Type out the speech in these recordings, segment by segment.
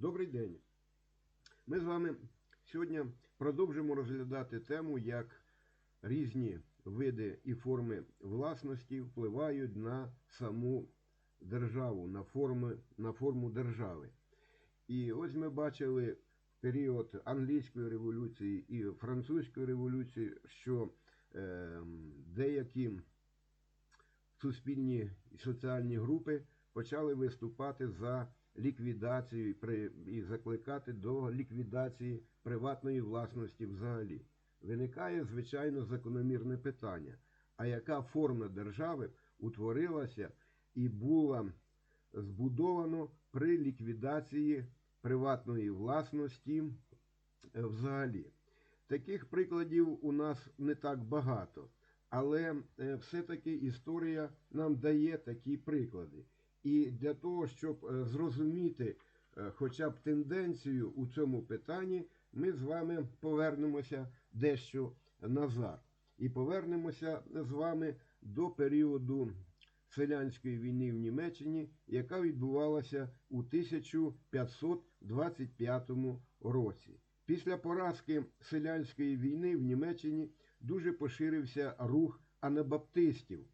Добрий день. Ми з вами сьогодні продовжимо розглядати тему, як різні види і форми власності впливають на саму державу, на, форми, на форму держави. І ось ми бачили в період англійської революції і французької революції, що е, деякі суспільні і соціальні групи почали виступати за ліквідацію і закликати до ліквідації приватної власності взагалі. Виникає, звичайно, закономірне питання: а яка форма держави утворилася і була збудована при ліквідації приватної власності е, взагалі? Таких прикладів у нас не так багато, але е, все-таки історія нам дає такі приклади. І для того, щоб е, зрозуміти е, хоча б тенденцію у цьому питанні, ми з вами повернемося дещо назад. І повернемося з вами до періоду селянської війни в Німеччині, яка відбувалася у 1525 році. Після поразки селянської війни в Німеччині дуже поширився рух анабаптистів.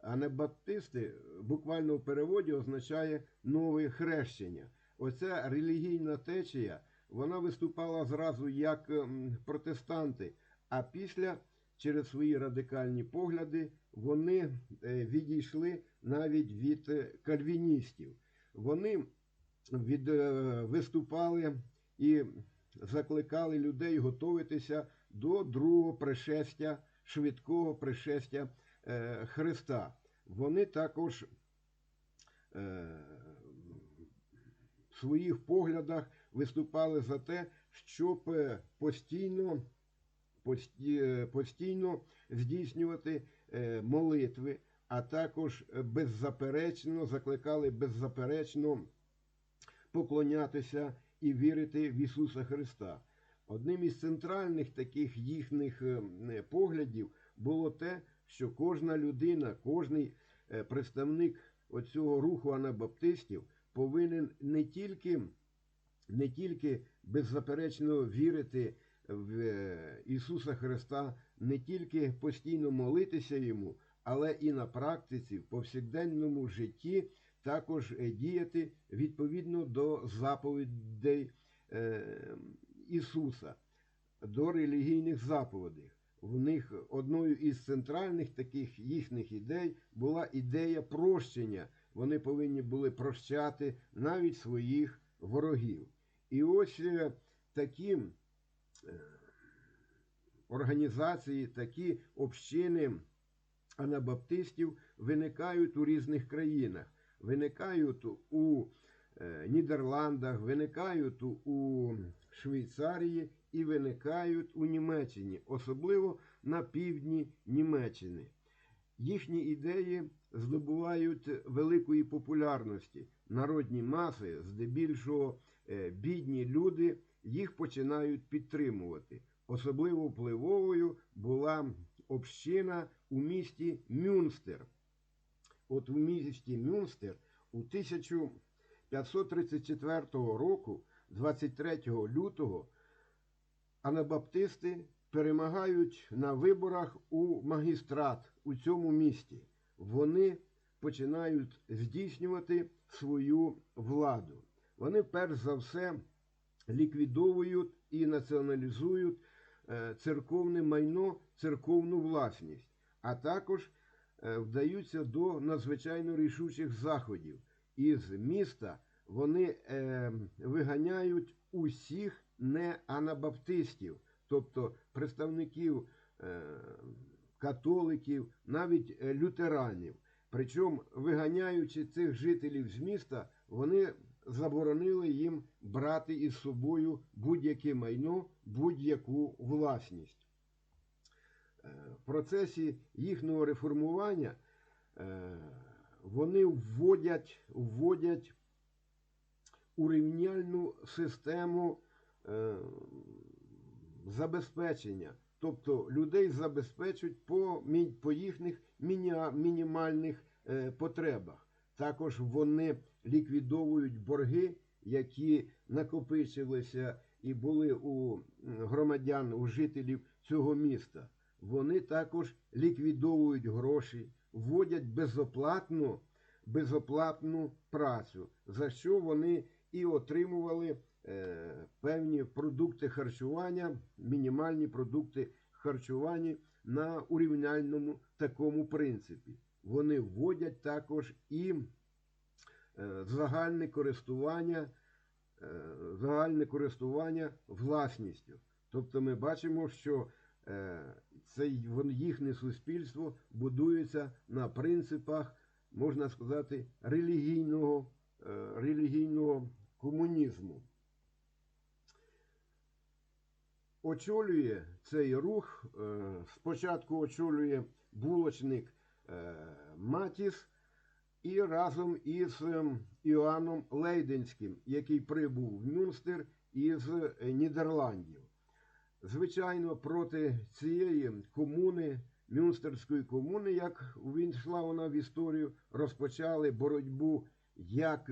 Анабаптисти буквально в переводі означає нове хрещення. Оця релігійна течія вона виступала зразу як ем, протестанти, а після через свої радикальні погляди вони е, відійшли навіть від е, кальвіністів. Вони від, е, виступали і закликали людей готуватися до другого пришестя, швидкого пришестя Христа. Вони також е, в своїх поглядах виступали за те, щоб е, постійно, е, постійно здійснювати е, молитви, а також е, беззаперечно закликали беззаперечно поклонятися і вірити в Ісуса Христа. Одним із центральних таких їхніх е, е, поглядів було те, що кожна людина, кожний е, представник оцього руху анабаптистів повинен не тільки, не тільки беззаперечно вірити в е, Ісуса Христа, не тільки постійно молитися Йому, але і на практиці, в повсякденному житті також е, діяти відповідно до заповідей Ісуса, до релігійних заповідей. В них одною із центральних таких їхніх ідей була ідея прощення. Вони повинні були прощати навіть своїх ворогів. І ось е, такі е, організації, такі общини анабаптистів виникають у різних країнах. Виникають у е, Нідерландах, виникають у- у Швейцарії і виникають у Німеччині, особливо на півдні Німеччини. Їхні ідеї здобувають великої популярності. Народні маси, здебільшого е, бідні люди, їх починають підтримувати. Особливо впливовою була община у місті Мюнстер. От у місті Мюнстер у 1534 року, 23 лютого, анабаптисти перемагають на виборах у магістрат у цьому місті. Вони починають здійснювати свою владу. Вони перш за все ліквідовують і націоналізують е, церковне майно, церковну власність, а також е, вдаються до надзвичайно рішучих заходів. Із міста вони е, виганяють усіх неанабаптистів, тобто представників е, католиків, навіть е, лютеранів. Причому, виганяючи цих жителів з міста, вони заборонили їм брати із собою будь-яке майно, будь-яку власність. Е, В процесі їхнього реформування вони вводять, вводять урівняльну систему забезпечення. Тобто людей забезпечують по, по їхніх мінімальних е, потребах. Також вони ліквідовують борги які накопичилися і були у громадян, у жителів цього міста. Вони також ліквідовують гроші, вводять безоплатну, безоплатну працю, за що вони і отримували е, певні продукти харчування, мінімальні продукти харчування на урівняльному такому принципі. Вони вводять також і е, загальне користування, е, загальне користування власністю. Тобто ми бачимо, що е, це їхнє суспільство будується на принципах, можна сказати, релігійного, е, релігійного комунізму. Очолює цей рух, е, спочатку очолює булочник е, Матіс і разом із ем, Іоанном Лейденським, який прибув в Мюнстер із е, Нідерландів. Звичайно, проти цієї комуни, Мюнстерської комуни, як увійшла вона в історію, розпочали боротьбу як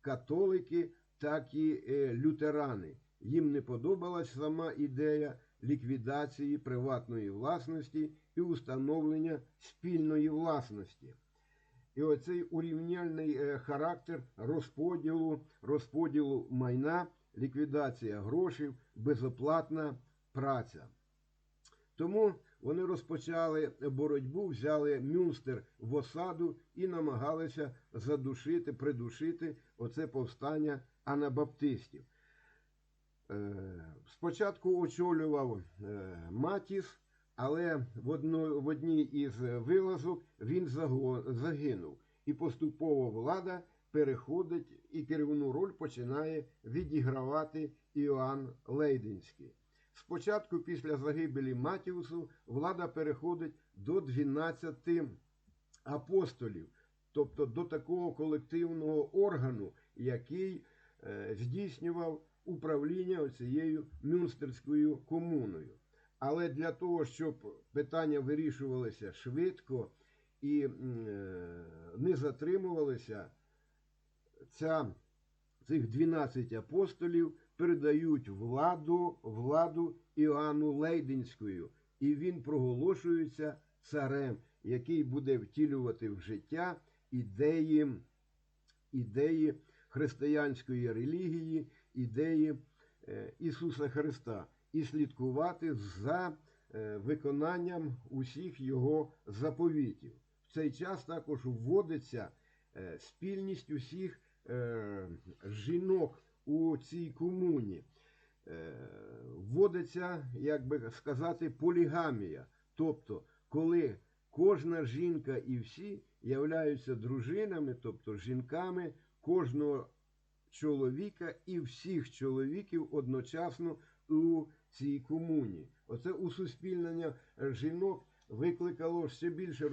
католики, так і е, лютерани. Їм не подобалась сама ідея ліквідації приватної власності і установлення спільної власності. І оцей урівняльний е, характер розподілу, розподілу майна, ліквідація грошей, безоплатна праця. Тому вони розпочали боротьбу, взяли Мюнстер в осаду і намагалися задушити, придушити оце повстання анабаптистів. Е, Спочатку очолював е, Матіс, але в, одно, в одній із вилазок він загинув. І поступово влада переходить і керівну роль починає відігравати Іоанн Лейденський. Спочатку, після загибелі Матіусу, влада переходить до 12 апостолів, тобто до такого колективного органу, який е, здійснював управління цією Мюнстерською комуною. Але для того, щоб питання вирішувалися швидко і е, не затримувалися, ця, цих 12 апостолів передають владу, владу Іоанну Лейденською, і він проголошується царем, який буде втілювати в життя ідеї, ідеї християнської релігії, ідеї е, Ісуса Христа і слідкувати за е, виконанням усіх його заповітів. В цей час також вводиться е, спільність усіх жінок у цій комуні. Вводиться, як би сказати, полігамія. Тобто, коли кожна жінка і всі являються дружинами, тобто жінками кожного чоловіка і всіх чоловіків одночасно у цій комуні. Оце усуспільнення жінок викликало ще більше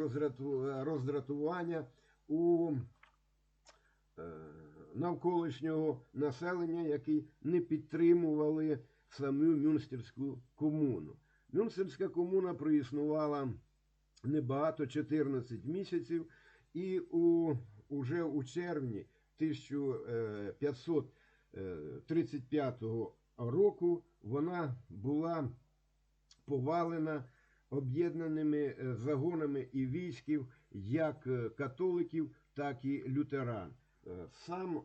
роздратування у е, навколишнього населення, які не підтримували саму Мюнстерську комуну. Мюнстерська комуна проіснувала небагато 14 місяців, і у, уже у червні 1535 року вона була повалена об'єднаними е, загонами і військів як е, католиків, так і лютеран. Е, Сам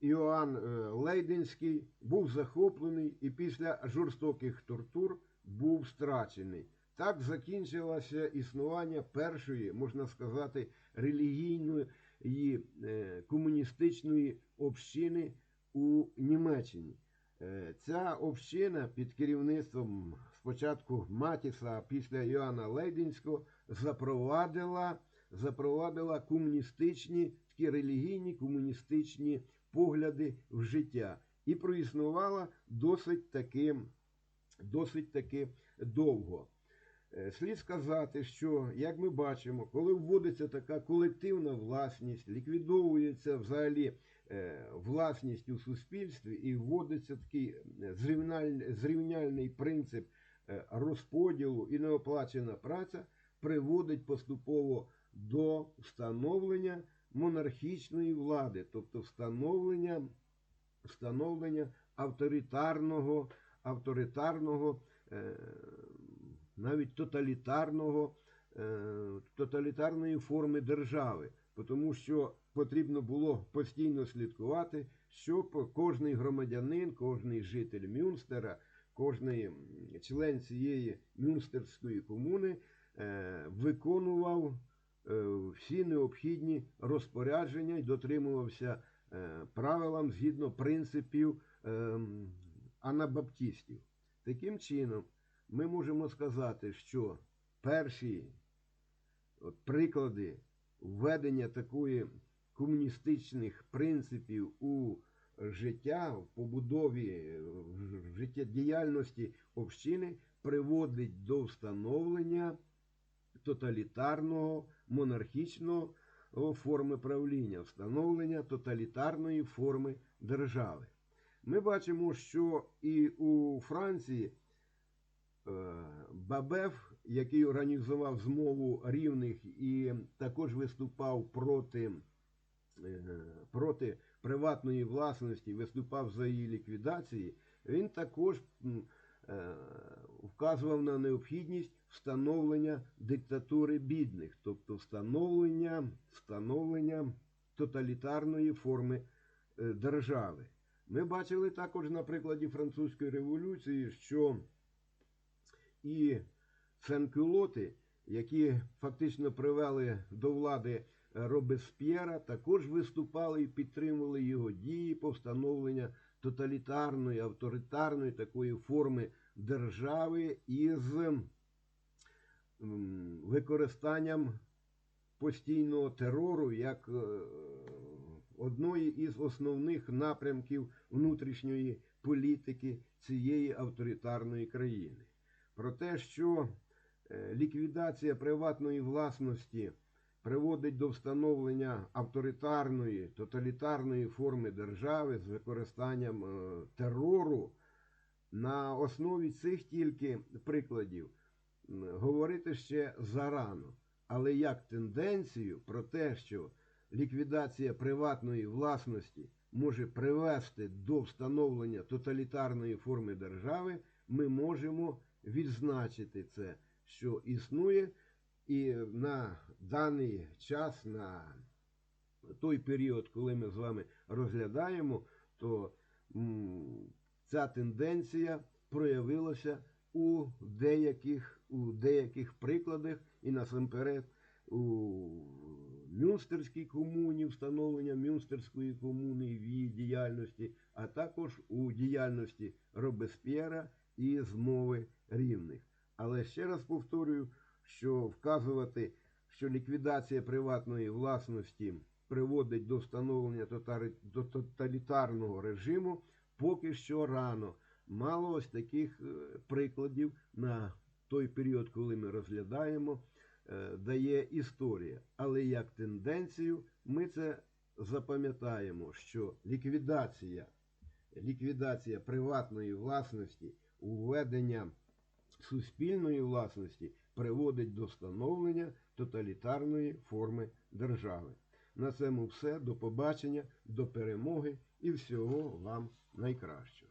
Іоанн е, Лейденський був захоплений і після жорстоких тортур був страчений. Так закінчилося існування першої, можна сказати, релігійної е, комуністичної общини у Німеччині. Е, Ця община під керівництвом спочатку Матіса, а після Іоанна Лейденського запровадила, запровадила комуністичні, такі релігійні комуністичні погляди в життя і проіснувала досить таки, досить таки довго. Е, Слід сказати, що, як ми бачимо, коли вводиться така колективна власність, ліквідовується взагалі е, власність у суспільстві і вводиться такий е, зрівняльний принцип розподілу і неоплачена праця, приводить поступово до встановлення монархічної влади, тобто встановлення, встановлення авторитарного, авторитарного, навіть тоталітарного, е, тоталітарної форми держави, тому що потрібно було постійно слідкувати, щоб кожний громадянин, кожний житель Мюнстера, кожний член цієї мюнстерської комуни е, виконував е, всі необхідні розпорядження і дотримувався правилам згідно принципів е, анабаптистів. Таким чином, ми можемо сказати, що перші приклади введення такої комуністичних принципів у життя, в побудові е, в життєдіяльності общини приводить до встановлення тоталітарного монархічного форми правління, встановлення тоталітарної форми держави. Ми бачимо, що і у Франції е, Бабеф, який організував змову рівних і також виступав проти, е, проти приватної власності, виступав за її ліквідації, він також е, вказував на необхідність встановлення диктатури бідних, тобто встановлення, встановлення тоталітарної форми держави. Ми бачили також на прикладі французької революції, що і Сен-Кюлоти, які фактично привели до влади Робесп'єра, також виступали і підтримували його дії по встановленню тоталітарної, авторитарної такої форми держави із використанням постійного терору як е, одної із основних напрямків внутрішньої політики цієї авторитарної країни. Про те, що е, ліквідація приватної власності приводить до встановлення авторитарної, тоталітарної форми держави з використанням е, терору, на основі цих тільки прикладів говорити ще зарано. Але як тенденцію про те, що ліквідація приватної власності може привести до встановлення тоталітарної форми держави, ми можемо відзначити це, що існує. І на даний час, на той період, коли ми з вами розглядаємо, то ця тенденція проявилася у деяких, у деяких прикладах. І насамперед у Мюнстерській комуні, встановлення Мюнстерської комуни в її діяльності, а також у діяльності Робесп'єра і змови рівних. Але ще раз повторюю, що вказувати, що ліквідація приватної власності приводить до встановлення тоталітарного режиму, поки що рано. Мало ось таких е, прикладів на той період, коли ми розглядаємо, е, дає історія. Але як тенденцію ми це запам'ятаємо, що ліквідація, ліквідація приватної власності, введення суспільної власності приводить до становлення тоталітарної форми держави. На цьому все. До побачення, до перемоги і всього вам найкращого.